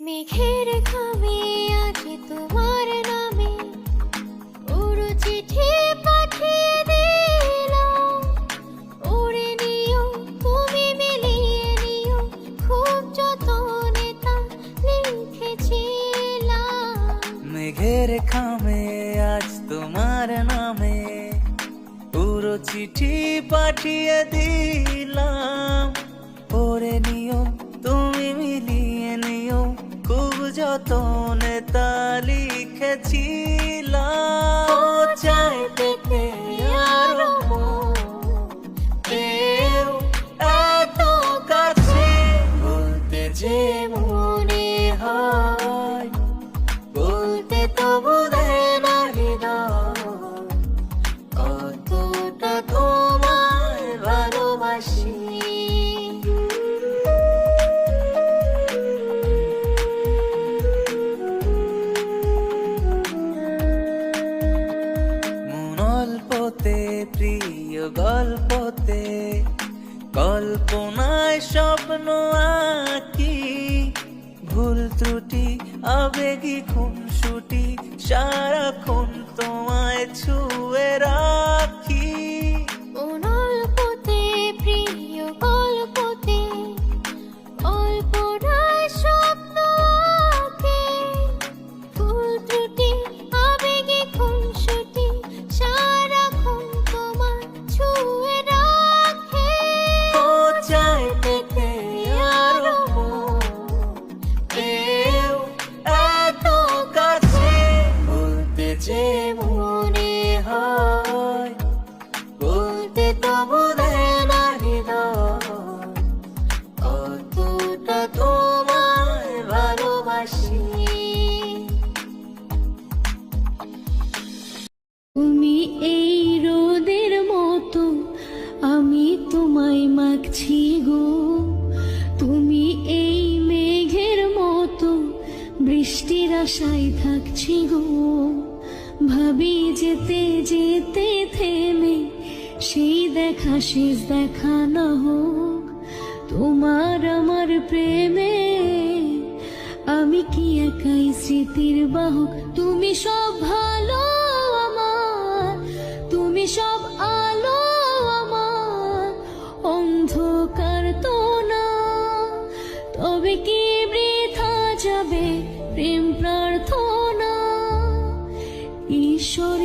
মেঘের ঘামে আজকে তোমার নামে। উড়ো চিঠি পাঠিয়ে দিলাম। উড়ে নিও, তুমি মিলিয়ে নিও। খুব যতনে তা লিখেছিলাম। মেঘের খামে আজ তোমার নামে। পুরো চিঠি পাঠিয়ে দিলাম। পড়ে নিও, তুমি মিলিয়ে যতনে তা লিখেছিলাম। প্রিয় গল্পতে কল্পনায় স্বপ্ন আঁকি। ভুল ত্রুটি আবেগী খুনসুটি সারাক্ষণ তোমায় ছুঁয়ে মনে হয়। বলতে তো বোধে তোমায় ভালোবাসি। তুমি এই রোদের মতো আমি তোমায় মাখছি গো। তুমি এই মেঘের মতো বৃষ্টির আশায় থাকছি গো। ভাবি যেতে যেতে থেমে, সেই দেখা শেষ দেখা না হোক, তোমার আমার প্রেমে। আমি কি একাই স্মৃতির বাহক? তুমি সব ভালো আমার, তুমি সব আলো আমার। অন্ধকার তো না, তবে কি বৃথা যাবে প্রেম প্রার্থনা